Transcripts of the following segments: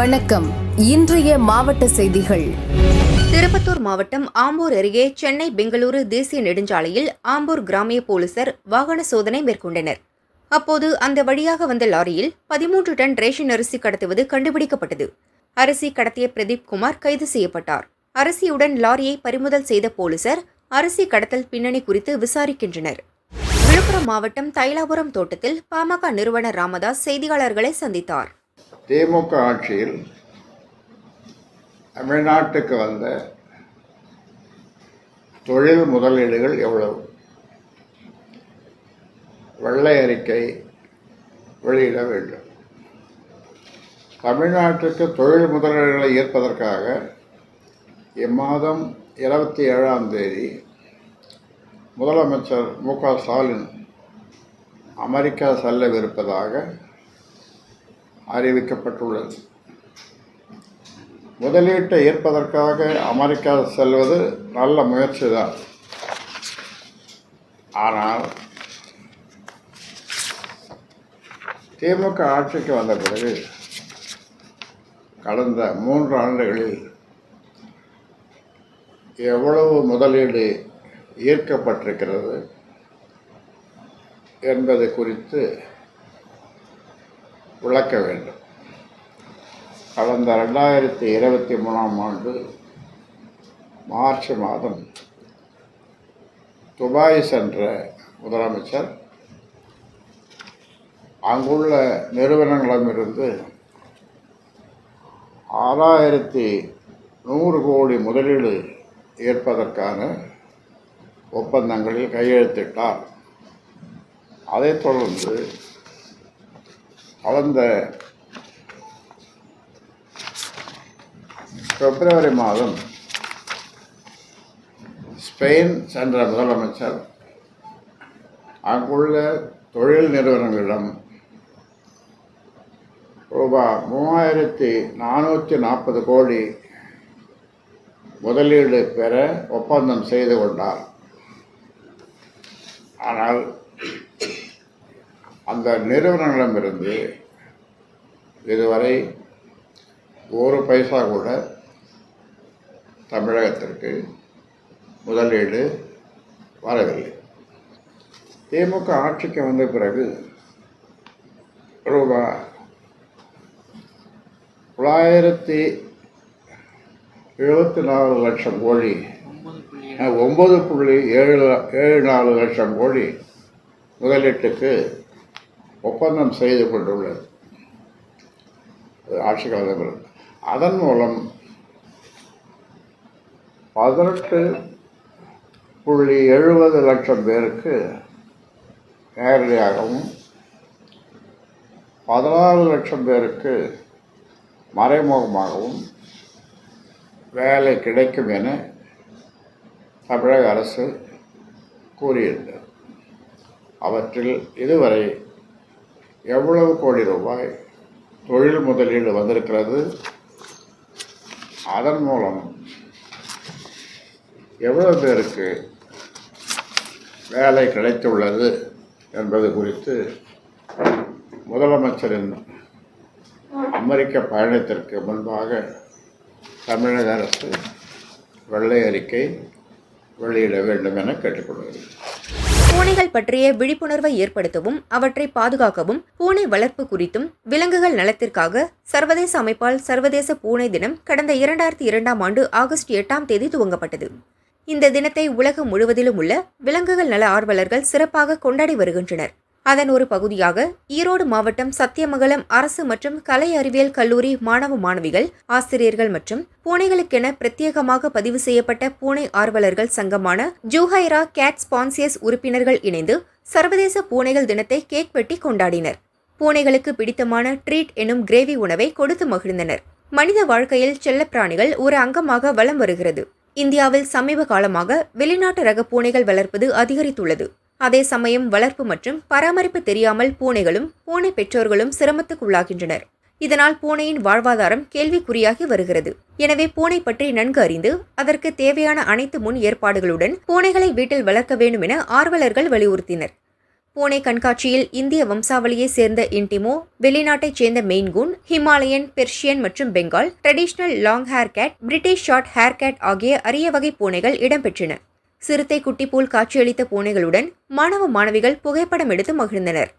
வணக்கம். இன்றைய மாவட்ட செய்திகள். திருப்பத்தூர் மாவட்டம் ஆம்பூர் அருகே சென்னை பெங்களூரு தேசிய நெடுஞ்சாலையில் ஆம்பூர் கிராமிய போலீசார் வாகன சோதனை மேற்கொண்டனர். அப்போது அந்த வழியாக வந்த லாரியில் பதிமூன்று டன் ரேஷன் அரிசி கடத்துவது கண்டுபிடிக்கப்பட்டது. அரிசி கடத்திய பிரதீப் குமார் கைது செய்யப்பட்டார். அரிசியுடன் லாரியை பறிமுதல் செய்த போலீசார் அரிசி கடத்தல் பின்னணி குறித்து விசாரிக்கின்றனர். விழுப்புரம் மாவட்டம் தைலாபுரம் தோட்டத்தில் பாமக நிறுவனர் ராமதாஸ் செய்தியாளர்களை சந்தித்தார். திமுக ஆட்சியில் தமிழ்நாட்டுக்கு வந்த தொழில் முதலீடுகள் எவ்வளவு? வெள்ளை அறிக்கை வெளியிட வேண்டும். தமிழ்நாட்டுக்கு தொழில் முதலீடுகளை ஈர்ப்பதற்காக இம்மாதம் இருபத்தி ஏழாம் தேதி முதலமைச்சர் மு க ஸ்டாலின் அமெரிக்கா செல்லவிருப்பதாக அறிவிக்கப்பட்டுள்ளது. முதலீட்டை ஈர்ப்பதற்காக அமெரிக்கா செல்வது நல்ல முயற்சி தான் ஆனால் திமுக ஆட்சிக்கு வந்த பிறகு கடந்த மூன்று ஆண்டுகளில் எவ்வளவு முதலீடு ஈர்க்கப்பட்டிருக்கிறது என்பது குறித்து விளக்க வேண்டும். கடந்த ரெண்டாயிரத்தி இருபத்தி மூணாம் ஆண்டு மார்ச் மாதம் துபாய் சென்ற முதலமைச்சர் அங்குள்ள நிறுவனங்களிடமிருந்து ஆறாயிரத்தி நூறு கோடி முதலீடு ஏற்பதற்கான ஒப்பந்தங்களில் கையெழுத்திட்டார். அதைத் தொடர்ந்து கடந்த பிப்ரவரி மாதம் ஸ்பெயின் சென்ற முதலமைச்சர் அங்குள்ள தொழில் நிறுவனங்களிடம் ரூபாய் மூவாயிரத்தி நானூற்றி நாற்பது கோடி முதலீடு பெற ஒப்பந்தம் செய்து கொண்டார். ஆனால் அந்த நிறுவனங்களிடமிருந்து இதுவரை ஒரு பைசா கூட தமிழகத்திற்கு முதலீடு வரவில்லை. திமுக ஆட்சிக்கு வந்த பிறகு ரூபா தொள்ளாயிரத்தி எழுபத்தி நாலு லட்சம் கோடி ஒம்பது ஒன்பது புள்ளி ஏழு ஏழு நாலு லட்சம் கோடி முதலீட்டுக்கு ஒப்பந்தம் செய்து கொண்டுள்ளது. ஆட்சி காலம் அதன் மூலம் பதினெட்டு புள்ளி எழுபது லட்சம் பேருக்கு நேரடியாகவும் பதினாறு லட்சம் பேருக்கு மறைமுகமாகவும் வேலை கிடைக்கும் என தமிழக அரசு கூறியிருந்தது அவற்றில் இதுவரை எவ்வளவு கோடி ரூபாய் தொழில் முதலீடு வந்திருக்கிறது. அதன் மூலம் எவ்வளவு பேருக்கு வேலை கிடைத்துள்ளது என்பது குறித்து முதலமைச்சரின் அமெரிக்க பயணத்திற்கு முன்பாக தமிழக அரசு வெள்ளை அறிக்கை வெளியிட வேண்டும் என கேட்டுக்கொள்கிறேன். பூனைகள் பற்றிய விழிப்புணர்வை ஏற்படுத்தவும் அவற்றை பாதுகாக்கவும் பூனை வளர்ப்பு குறித்தும் விலங்குகள் நலத்திற்காக சர்வதேச அமைப்பால் சர்வதேச பூனை தினம் கடந்த இரண்டாயிரத்தி இரண்டாம் ஆண்டு ஆகஸ்ட் எட்டாம் தேதி துவங்கப்பட்டது. இந்த தினத்தை உலகம் முழுவதிலும் உள்ள விலங்குகள் நல ஆர்வலர்கள் சிறப்பாக கொண்டாடி வருகின்றனர். அதன் ஒரு பகுதியாக ஈரோடு மாவட்டம் சத்தியமங்கலம் அரசு மற்றும் கலை அறிவியல் கல்லூரி மாணவ மாணவிகள் ஆசிரியர்கள் மற்றும் பூனைகளுக்கென பிரத்யேகமாக பதிவு செய்யப்பட்ட பூனை ஆர்வலர்கள் சங்கமான ஜூஹைரா கேட் ஸ்பான்சியஸ் உறுப்பினர்கள் இணைந்து சர்வதேச பூனைகள் தினத்தை கேக் வெட்டி கொண்டாடினர். பூனைகளுக்கு பிடித்தமான ட்ரீட் எனும் கிரேவி உணவை கொடுத்து மகிழ்ந்தனர். மனித வாழ்க்கையில் செல்லப்பிராணிகள் ஒரு அங்கமாக வலம் வருகிறது. இந்தியாவில் சமீப காலமாக வெளிநாட்டு ரக பூனைகள் வளர்ப்பது அதிகரித்துள்ளது. அதே சமயம் வளர்ப்பு மற்றும் பராமரிப்பு தெரியாமல் பூனைகளும் பூனை பெற்றோர்களும் சிரமத்துக்குள்ளாகின்றனர். இதனால் பூனையின் வாழ்வாதாரம் கேள்விக்குறியாகி வருகிறது. எனவே பூனை பற்றி நன்கு அறிந்து அதற்கு தேவையான அனைத்து முன் ஏற்பாடுகளுடன் பூனைகளை வீட்டில் வளர்க்க வேண்டும் என ஆர்வலர்கள் வலியுறுத்தினர். பூனை கண்காட்சியில் இந்திய வம்சாவளியைச் சேர்ந்த இன்டிமோ வெளிநாட்டைச் சேர்ந்த மெயின்கூன் ஹிமாலயன் பெர்ஷியன் மற்றும் Bengal traditional long hair cat British short hair cat ஆகிய அரிய வகை பூனைகள் இடம்பெற்றன. சிறுத்தை குட்டி போல் காட்சியளித்த பூனைகளுடன் மாணவ மாணவிகள் புகைப்படம் எடுத்து மகிழ்ந்தனர்.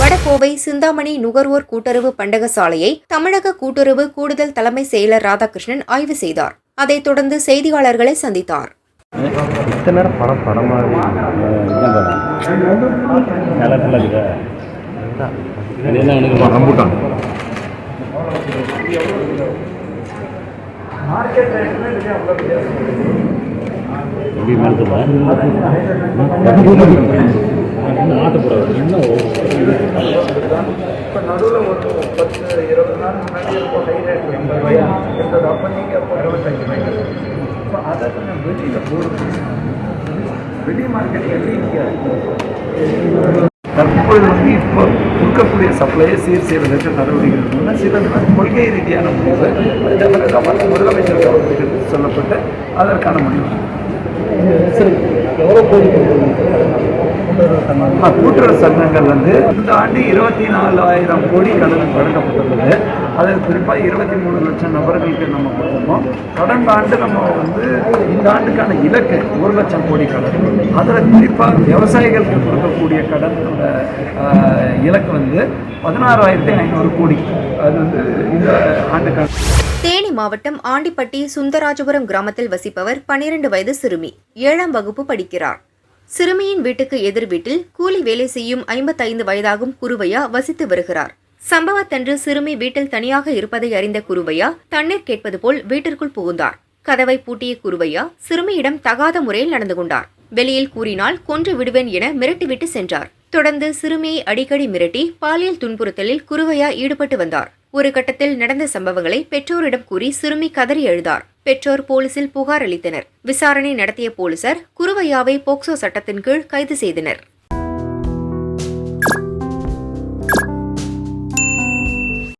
வடகோவை சிந்தாமணி நுகர்வோர் கூட்டுறவு பண்டக சாலையை தமிழக கூட்டுறவு கூடுதல் தலைமை செயலர் ராதாகிருஷ்ணன் ஆய்வு செய்தார். அதைத் தொடர்ந்து செய்தியாளர்களை சந்தித்தார். நேரம் எப்படி மறுத்துப்பா இன்னும் இப்போ நடுவில் ஒரு பத்து இருபது நாள் முன்னாடி இருக்கும் எண்பது ரூபாயா இருந்தது அப்போ நீங்கள் இப்போ அறுபத்தஞ்சு ரூபாய்க்கு இப்போ அதை கொஞ்சம் வெளியில் போடுறது வெளி மார்க்கெட் வந்து இப்போ கொடுக்கக்கூடிய சப்ளையை சீர் செய்வதற்கு நடவடிக்கை சில கொள்கை ரீதியான முடிவு. முதலமைச்சர் அவர்களுக்கு சொல்லப்பட்டு அதற்கான முடிவு. கூட்டுறவு சங்கங்கள் வந்து இந்த ஆண்டு இருபத்தி நாலாயிரம் கோடி கடன் வழங்கப்பட்டுள்ளது. அதில் குறிப்பாக இருபத்தி மூணு லட்சம் நபர்களுக்கு நம்ம கொடுத்துருக்கோம். கடந்த ஆண்டு நம்ம வந்து இந்த ஆண்டுக்கான இலக்கு ஒரு லட்சம் கோடி கடன். அதில் குறிப்பாக விவசாயிகளுக்கு கொடுக்கக்கூடிய கடனோட இலக்கு வந்து பதினாறாயிரத்தி ஐநூறு கோடி. அது வந்து இந்த ஆண்டுக்கான மாவட்டம் ஆண்டிப்பட்டி சுந்தராஜபுரம் கிராமத்தில் வசிப்பவர் பனிரெண்டு வயது சிறுமி. ஏழாம் வகுப்பு படிக்கிறார். சிறுமியின் வீட்டுக்கு எதிர் வீட்டில் கூலி வேலை செய்யும் ஐம்பத்தைந்து வயதாகும் குருவையா வசித்து வருகிறார். சம்பவத்தன்று சிறுமி வீட்டில் தனியாக இருப்பதை அறிந்த குருவையா தண்ணீர் கேட்பது போல் வீட்டிற்குள் புகுந்தார். கதவை பூட்டிய குருவையா சிறுமியிடம் தகாத முறையில் நடந்து கொண்டார். வெளியில் கூறினால் கொன்று விடுவேன் என மிரட்டிவிட்டு சென்றார். தொடர்ந்து சிறுமியை அடிக்கடி மிரட்டி பாலியல் துன்புறுத்தலில் குருவையா ஈடுபட்டு வந்தார். ஒரு கட்டத்தில் நடந்த சம்பவங்களை பெற்றோரிடம் கூறி சிறுமி கதறி எழுதார். பெற்றோர் போலீசில் புகார் அளித்தனர். விசாரணை நடத்திய போலீசார் குருவையாவை போக்சோ சட்டத்தின் கீழ் கைது செய்தனர்.